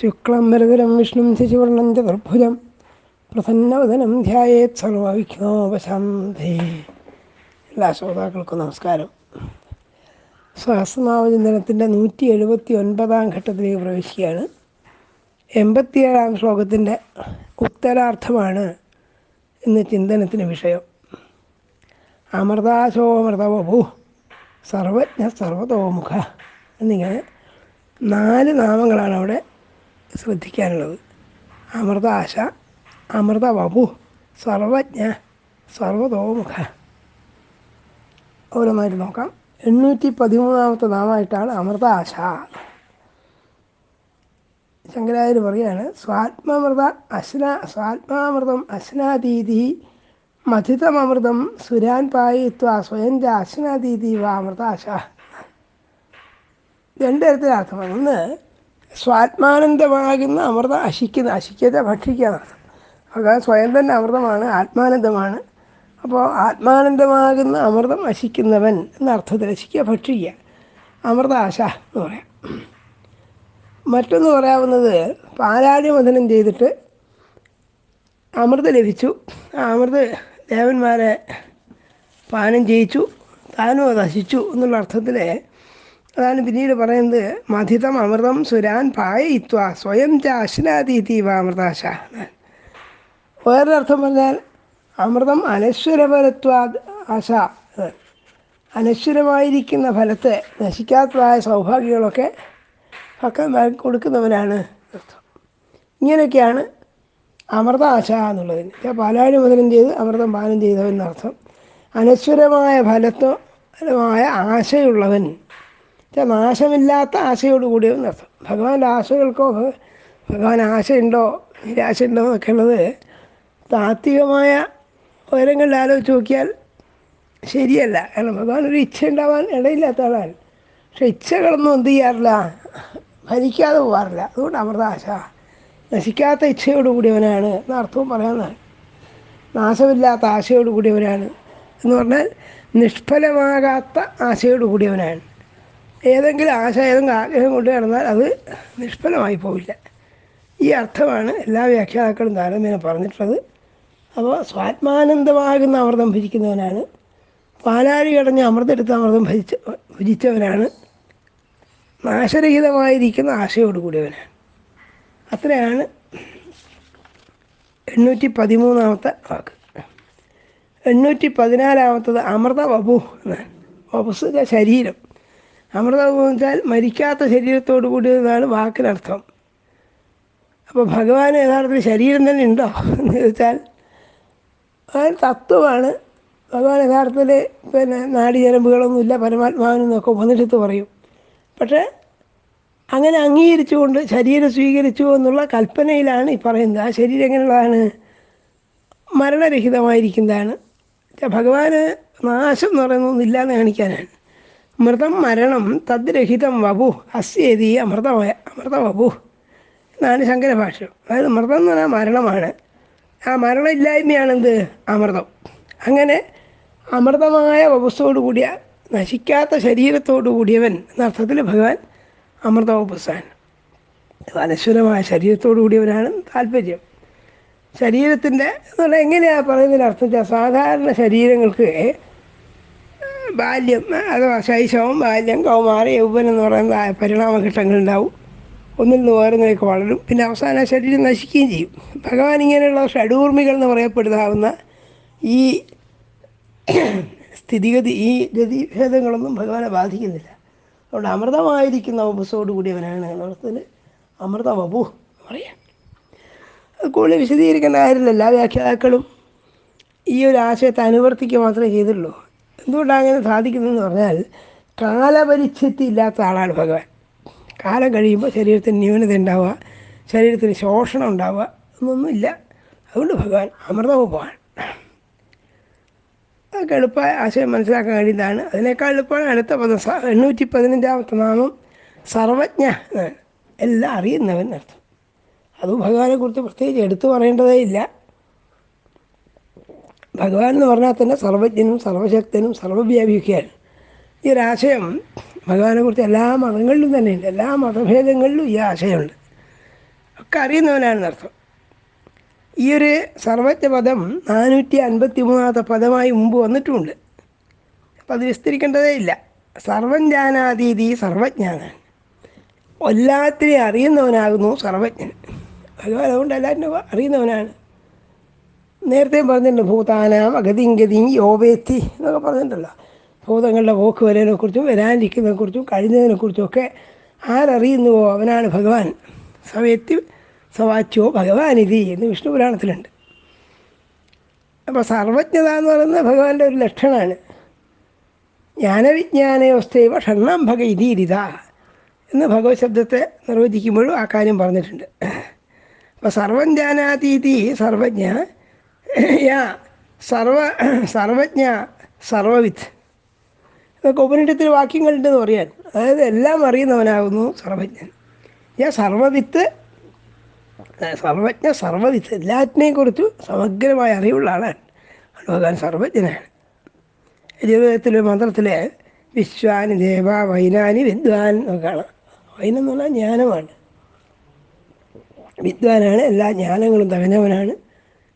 ശുക്ലം വരതരം വിഷ്ണും ശശിവർണം ചതുർഭുജം. പ്രസന്നവദനം ധ്യായേത് സർവവിഘ്നോപശാന്തേ എല്ലാ ശ്രോതാക്കൾക്കും നമസ്കാരം. സഹസ്രനാമചിന്തനത്തിന്റെ നൂറ്റി എഴുപത്തി ഒൻപതാം ഘട്ടത്തിലേക്ക് പ്രവേശിക്കുകയാണ്. എൺപത്തിയേഴാം ശ്ലോകത്തിന്റെ ഉത്തരാർത്ഥമാണ് ഇന്ന് ചിന്തനത്തിന് വിഷയം. അമൃതാശോമൃതവഭൂ സർവജ്ഞ സർവതോമുഖ എന്നിങ്ങനെ നാല് നാമങ്ങളാണ് അവിടെ ശ്രദ്ധിക്കാനുള്ളത്. അമൃത ആശ അമൃത വപു സർവജ്ഞ സർവതോമുഖ. ഓരോന്നായിട്ട് നോക്കാം. എണ്ണൂറ്റി പതിമൂന്നാമത്തെ നാമമായിട്ടാണ് അമൃതാശ. ശങ്കരാചാര്യ പറയാണ് സ്വാത്മാമൃത അശ്ന സ്വാത്മാമൃതം അശ്നാതീതി മഥിതമൃതം സുരാൻ പായിത്വ സ്വയം അശ്നാതീതി വാ അമൃതാശ. രണ്ടു തരത്തിലർത്ഥമാണ്. ഒന്ന് സ്വാത്മാനന്ദമാകുന്ന അമൃത അശിക്കുന്ന അശിക്കത്തെ ഭക്ഷിക്കുക അപ്പോൾ സ്വയം തന്നെ അമൃതമാണ് ആത്മാനന്ദമാണ്. അപ്പോൾ ആത്മാനന്ദമാകുന്ന അമൃതം അശിക്കുന്നവൻ എന്ന അർത്ഥത്തിൽ അശിക്കുക ഭക്ഷിക്കുക. അമൃതാശ എന്ന് പറയാം. മറ്റൊന്ന് പറയാവുന്നത് പാലാഴിമഥനം ചെയ്തിട്ട് അമൃത് ലഭിച്ചു. ആ അമൃത് ദേവന്മാരെ പാനം ചെയ്യിച്ചു. താനും അത് നശിച്ചു എന്നുള്ള അർത്ഥത്തിൽ അതാണ് പിന്നീട് പറയുന്നത് മഥിതം അമൃതം സുരാൻ പായയിത്വ സ്വയം ച അശ്നാതീതീവ അമൃതാശ വേറൊരർത്ഥം പറഞ്ഞാൽ അമൃതം അനശ്വരപരത്വാ ആശ അനശ്വരമായിരിക്കുന്ന ഫലത്തെ നശിക്കാത്തതായ സൗഭാഗ്യങ്ങളൊക്കെ ഭക്തന്മാർക്ക് കൊടുക്കുന്നവനാണ് അർത്ഥം. ഇങ്ങനെയൊക്കെയാണ് അമൃത ആശ എന്നുള്ളതിന്. പാലാഴി മുതലും ചെയ്ത്? അമൃതം പാനം ചെയ്തവൻ എന്നർത്ഥം. അനശ്വരമായ ഫലത്വമായ ആശയുള്ളവൻ നാശമില്ലാത്ത ആശയോട് കൂടിയവൻ എന്നർത്ഥം ഭഗവാന്റെ ആശകൾക്കോ ഭഗവാൻ ആശയുണ്ടോ നിരാശയുണ്ടോ എന്നൊക്കെ ഉള്ളത് താത്വികമായ ഉയരങ്ങളിൽ ആലോചിച്ച് നോക്കിയാൽ ശരിയല്ല. കാരണം ഭഗവാൻ ഒരു ഇച്ഛ ഉണ്ടാവാൻ ഇടയില്ലാത്ത ആളാണ്. പക്ഷെ ഇച്ഛകളൊന്നും എന്ത് ചെയ്യാറില്ല. ഭരിക്കാതെ പോകാറില്ല അതുകൊണ്ട് അമൃതാശ നശിക്കാത്ത ഇച്ഛയോട് കൂടിയവനാണ് അർത്ഥവും പറയാവുന്നതാണ്. നാശമില്ലാത്ത ആശയോട് കൂടിയവനാണ് എന്ന് പറഞ്ഞാൽ നിഷ്ഫലമാകാത്ത ആശയോട് കൂടിയവനാണ് ഏതെങ്കിലും ആശ ഏതെങ്കിലും ആഗ്രഹം കൊണ്ട് നടന്നാൽ അത് നിഷ്ഫലമായി പോവില്ല. ഈ അർത്ഥമാണ് എല്ലാ വ്യാഖ്യാതാക്കളും താരതമ്യം പറഞ്ഞിട്ടുള്ളത്. അപ്പോൾ സ്വാത്മാനന്ദമാകുന്ന അമൃതം ഭരിക്കുന്നവനാണ്. പാലാരി കടഞ്ഞ് അമൃതെടുത്ത് അമൃതം ഭരിച്ച ഭരിച്ചവനാണ്. നാശരഹിതമായിരിക്കുന്ന ആശയോട് കൂടിയവനാണ്. അത്രയാണ് എണ്ണൂറ്റി പതിമൂന്നാമത്തെ വാക്ക്. എണ്ണൂറ്റി പതിനാലാമത്തത് അമൃത വപു എന്നാണ്. വപുസിന്റെ ശരീരം. അമൃതം എന്ന് വെച്ചാൽ മരിക്കാത്ത ശരീരത്തോടു കൂടിയതാണ് വാക്കിനർത്ഥം. അപ്പോൾ ഭഗവാൻ യഥാർത്ഥത്തിൽ ശരീരം തന്നെ ഉണ്ടോ? എന്ന് ചോദിച്ചാൽ അതൊരു തത്വമാണ്. ഭഗവാൻ യഥാർത്ഥത്തിൽ പിന്നെ നാടിഞരമ്പുകളൊന്നുമില്ല പരമാത്മാവിനെന്നൊക്കെ ഉപനിഷത്ത് പറയും. പക്ഷേ അങ്ങനെ അംഗീകരിച്ചുകൊണ്ട് ശരീരം സ്വീകരിച്ചു എന്നുള്ള കൽപ്പനയിലാണ് ഈ പറയുന്നത്. ആ ശരീരം എങ്ങനെയുള്ളതാണ്? മരണരഹിതമായിരിക്കുന്നതാണ്. ഭഗവാന് നാശം എന്ന് പറയുന്നതൊന്നുമില്ല എന്ന് കാണിക്കാനാണ്. മൃതം മരണം തദ്രഹിതം വപു അസ്യേതി അമൃതമായ അമൃതവപു. എന്നാണ് ശങ്കരഭാഷ്യം. അതായത് മൃതം എന്ന് പറഞ്ഞാൽ മരണമാണ്. ആ മരണമില്ലായ്മയാണെന്ത്? അമൃതം. അങ്ങനെ അമൃതമായ വപസ്സോട് കൂടിയ നശിക്കാത്ത ശരീരത്തോടു കൂടിയവൻ എന്നർത്ഥത്തിൽ ഭഗവാൻ അമൃതവപസ്സാണ് അനശ്വരമായ ശരീരത്തോടു കൂടിയവനാണ് താല്പര്യം. ശരീരത്തിന്റെ എന്ന് പറഞ്ഞാൽ എങ്ങനെയാണ് പറയുന്നതിന് അർത്ഥം വെച്ചാൽ സാധാരണ ശരീരങ്ങൾക്ക് ബാല്യം അഥവാ ശൈശവം ബാല്യം കൗമാര യൗവനം എന്ന് പറയുന്ന പരിണാമഘട്ടങ്ങളുണ്ടാവും ഒന്നിൽ നിന്ന് വേറൊന്നിലേക്ക് വളരും. പിന്നെ അവസാന ശരീരം നശിക്കുകയും ചെയ്യും. ഭഗവാൻ ഇങ്ങനെയുള്ള ഷഡൂർമികൾ എന്ന് പറയപ്പെടുന്നാവുന്ന ഈ സ്ഥിതിഗതി ഈ ഗതിഭേദങ്ങളൊന്നും ഭഗവാനെ ബാധിക്കുന്നില്ല. അതുകൊണ്ട് അമൃതമായിരിക്കുന്ന വപുസോട് കൂടിയവനാണ് എന്നർത്ഥത്തിൽ അമൃത വപു പറയാം. അത് കൂടുതൽ വിശദീകരിക്കേണ്ട കാര്യമില്ല. എല്ലാ വ്യാഖ്യാതാക്കളും ഈ ഒരു ആശയത്തെ അനുവർത്തിക്കുക മാത്രമേ ചെയ്തുള്ളൂ. എന്തുകൊണ്ടാണ് അങ്ങനെ സാധിക്കുന്നതെന്ന് പറഞ്ഞാൽ കാലപരിച്ഛത്തി ഇല്ലാത്ത ആളാണ് ഭഗവാൻ. കാലം കഴിയുമ്പോൾ ശരീരത്തിന് ന്യൂനത ഉണ്ടാവുക ശരീരത്തിന് ശോഷണം ഉണ്ടാവുക എന്നൊന്നുമില്ല. അതുകൊണ്ട് ഭഗവാൻ അമൃതവുമാണ്. അതൊക്കെ എളുപ്പ ആശയം മനസ്സിലാക്കാൻ കഴിയുന്നതാണ് അതിനേക്കാൾ എളുപ്പമാണ് അടുത്ത പദം എണ്ണൂറ്റി പതിനഞ്ചാമത്തെ നാമം സർവജ്ഞ എന്നാണ്. എല്ലാം അറിയുന്നവൻ അർത്ഥം. അതും ഭഗവാനെക്കുറിച്ച് പ്രത്യേകിച്ച് എടുത്തു പറയേണ്ടതേ ഇല്ല. ഭഗവാൻ എന്ന് പറഞ്ഞാൽ തന്നെ സർവജ്ഞനും സർവശക്തനും സർവവ്യാപിയൊക്കെയാണ് ഈ ഒരാശയം ഭഗവാനെ കുറിച്ച് എല്ലാ മതങ്ങളിലും തന്നെയുണ്ട്. എല്ലാ മതഭേദങ്ങളിലും ഈ ആശയമുണ്ട്. ഒക്കെ അറിയുന്നവനാണെന്നർത്ഥം ഈ ഒരു സർവജ്ഞ പദം നാനൂറ്റി അൻപത്തി മൂന്നാമത്തെ പദമായി മുമ്പ് വന്നിട്ടുമുണ്ട്. അപ്പം അത് വിസ്തരിക്കേണ്ടതേ ഇല്ല. സർവം ജാനാതീതി സർവജ്ഞാനാണ്. എല്ലാത്തിനെയും അറിയുന്നവനാകുന്നു സർവജ്ഞൻ. ഭഗവാൻ അതുകൊണ്ട് എല്ലാവരും അറിയുന്നവനാണ്. നേരത്തെയും പറഞ്ഞിട്ടുണ്ട് ഭൂതാനാം അഗതിയും ഗതിയും യോവേത്തി എന്നൊക്കെ പറഞ്ഞിട്ടുണ്ടല്ലോ. ഭൂതങ്ങളുടെ പോക്ക് കുറിച്ചും വരാനിരിക്കുന്നതിനെക്കുറിച്ചും കഴിഞ്ഞതിനെക്കുറിച്ചും ഒക്കെ ആരറിയുന്നുവോ അവനാണ് ഭഗവാൻ? സവേത്തി സവാച്യോ ഭഗവാനിധി എന്ന് വിഷ്ണു പുരാണത്തിലുണ്ട്. അപ്പോൾ സർവജ്ഞത എന്ന് പറയുന്നത് ഭഗവാന്റെ ഒരു ലക്ഷണമാണ്. ജ്ഞാനവിജ്ഞാനവസ്ഥയവ ഷണ്ണം ഭഗ ഇതീരിത എന്ന് ഭഗവത് ശബ്ദത്തെ നിർവചിക്കുമ്പോഴും ആ കാര്യം പറഞ്ഞിട്ടുണ്ട്. അപ്പോൾ സർവം ജാനാതീതി സർവജ്ഞ യാ സർവ സർവജ്ഞ സർവവിത്ത് ഇതൊക്കെ ഉപനിഷത്തിൽ വാക്യങ്ങളുണ്ടെന്ന് പറയാൻ. അതായത് എല്ലാം അറിയുന്നവനാകുന്നു സർവജ്ഞൻ. യാ സർവവിത്ത് സർവജ്ഞ സർവവിത്ത് എല്ലാറ്റിനെയും കുറിച്ച് സമഗ്രമായ അറിവുള്ള ആളാണ്. ഭഗവാൻ സർവജ്ഞനാണ്. ജീവിതത്തിലെ മന്ത്രത്തിലെ വിശ്വാനി ദേവ വൈനാനി വിദ്വാൻ എന്നൊക്കെ കാണാം. വൈനം എന്ന് ജ്ഞാനമാണ്. വിദ്വാനാണ് എല്ലാ ജ്ഞാനങ്ങളും തകഞ്ഞവനാണ്.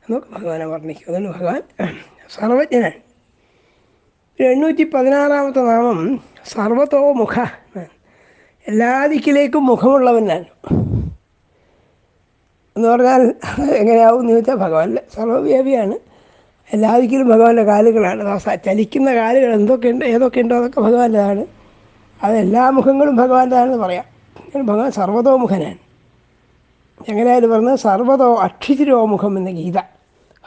എന്നൊക്കെ ഭഗവാനെ വർണിക്കും. അതുകൊണ്ട് ഭഗവാൻ സർവജ്ഞനാണ് എണ്ണൂറ്റി പതിനാറാമത്തെ നാമം സർവതോ മുഖ. എല്ലാ ദിക്കിലേക്കും മുഖമുള്ളവനാണ്. എന്ന് പറഞ്ഞാൽ എങ്ങനെയാവും എന്ന് ചോദിച്ചാൽ ഭഗവാന്റെ സർവവ്യാപിയാണ്. എല്ലാ ദിക്കിലും ഭഗവാന്റെ കാലുകളാണ്. ചലിക്കുന്ന കാലുകൾ എന്തൊക്കെയുണ്ട് ഏതൊക്കെയുണ്ടോ അതൊക്കെ ഭഗവാന്റേതാണ്. അത് എല്ലാ മുഖങ്ങളും ഭഗവാന്റേതാണെന്ന് പറയാം. ഭഗവാൻ സർവതോമുഖനാണ് എങ്ങനെയായാലും പറഞ്ഞത് സർവതോ അക്ഷിതിരോമുഖം എന്ന ഗീത.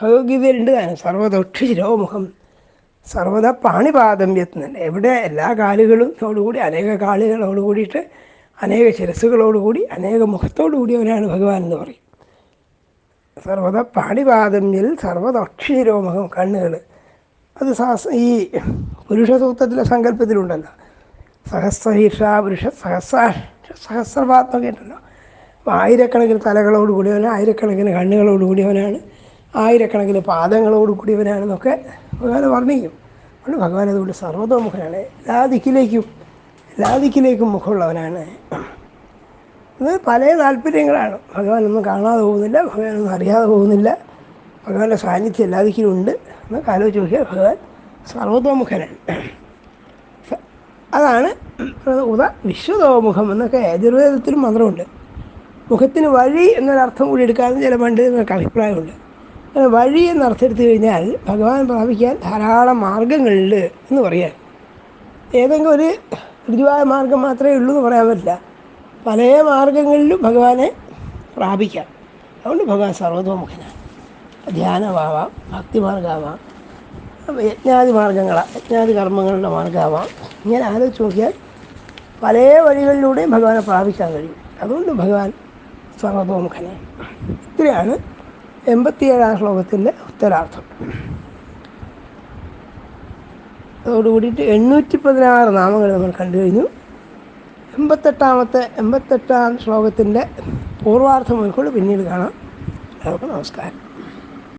ഭഗവത്ഗീതയിലുണ്ട് താനും സർവതൊക്ഷിശിരോമുഖം സർവത പാണിപാദം എത്തുന്നുണ്ട് എവിടെ എല്ലാ കാലുകളോടുകൂടി അനേക കാലുകളോട് കൂടിയിട്ട് അനേക ശിരസ്സുകളോടുകൂടി അനേക മുഖത്തോടു കൂടിയവനാണ് ഭഗവാൻ എന്ന് പറയും. സർവത പാണിപാദമ്യൽ ശിരോമുഖം കണ്ണുകൾ. അത് സാസ് ഈ പുരുഷ സൂത്രത്തിലെ സങ്കല്പത്തിലുണ്ടല്ലോ. സഹസ്രഹീർഷ പുരുഷ സഹസ്ര സഹസ്രപാത്മൊക്കെ ഉണ്ടല്ലോ. അപ്പോൾ ആയിരക്കണക്കിന് തലകളോട് കൂടിയവൻ ആയിരക്കണക്കിന് കണ്ണുകളോട് കൂടിയവനാണ് ആയിരക്കണക്കിന് പാദങ്ങളോട് കൂടിയവനാണെന്നൊക്കെ ഭഗവാൻ വർണിക്കും. അതുകൊണ്ട് ഭഗവാൻ അതുകൊണ്ട് സർവതോമുഖനാണ്. എല്ലാ ദിക്കിലേക്കും എല്ലാ ദിക്കിലേക്കും മുഖമുള്ളവനാണ്. ഇത് പല താല്പര്യങ്ങളാണ്. ഭഗവാനൊന്നും കാണാതെ പോകുന്നില്ല ഭഗവാനൊന്നും അറിയാതെ പോകുന്നില്ല. ഭഗവാന്റെ സാന്നിധ്യം എല്ലാ ദിക്കിലും ഉണ്ട്. എന്നൊക്കെ ആലോചിച്ച് നോക്കിയാൽ ഭഗവാൻ സർവതോമുഖനാണ്. അതാണ് ഉദ വിശ്വതോമുഖം എന്നൊക്കെ യജുർവേദത്തിലും മന്ത്രമുണ്ട്. മുഖത്തിന് വഴി എന്നൊരർത്ഥം കൂടി എടുക്കാമെന്ന് ചില പണ്ട് അഭിപ്രായമുണ്ട്. വഴി നടത്തിയെടുത്തു കഴിഞ്ഞാൽ ഭഗവാൻ പ്രാപിക്കാൻ ധാരാളം മാർഗങ്ങളുണ്ട് എന്ന് പറയാൻ. ഏതെങ്കിലും ഒരു ഋതുവായ മാർഗം മാത്രമേ ഉള്ളൂ എന്ന് പറയാൻ പറ്റില്ല. പല മാർഗങ്ങളിലും ഭഗവാനെ പ്രാപിക്കാം. അതുകൊണ്ട് ഭഗവാൻ സർവതോമുഖനാണ്. ധ്യാനമാവാം ഭക്തിമാർഗമാവാം യജ്ഞാതി മാർഗങ്ങളാണ് യജ്ഞാതി കർമ്മങ്ങളുടെ മാർഗമാവാം. ഇങ്ങനെ ആലോചിച്ച് നോക്കിയാൽ പല വഴികളിലൂടെയും ഭഗവാനെ പ്രാപിക്കാൻ കഴിയും. അതുകൊണ്ട് ഭഗവാൻ സർവതോമുഖനാണ്. ഇത്രയാണ് എൺപത്തിയേഴാം ശ്ലോകത്തിന്റെ ഉത്തരാർത്ഥം. അതോടുകൂടിയിട്ട് എണ്ണൂറ്റി പതിനാറ് നാമങ്ങൾ നമ്മൾ കണ്ടു കഴിഞ്ഞു. എൺപത്തെട്ടാമത്തെ എൺപത്തെട്ടാം ശ്ലോകത്തിന്റെ പൂർവാർത്ഥം ഉൾക്കൊണ്ട് പിന്നീട് കാണാം. നമസ്കാരം.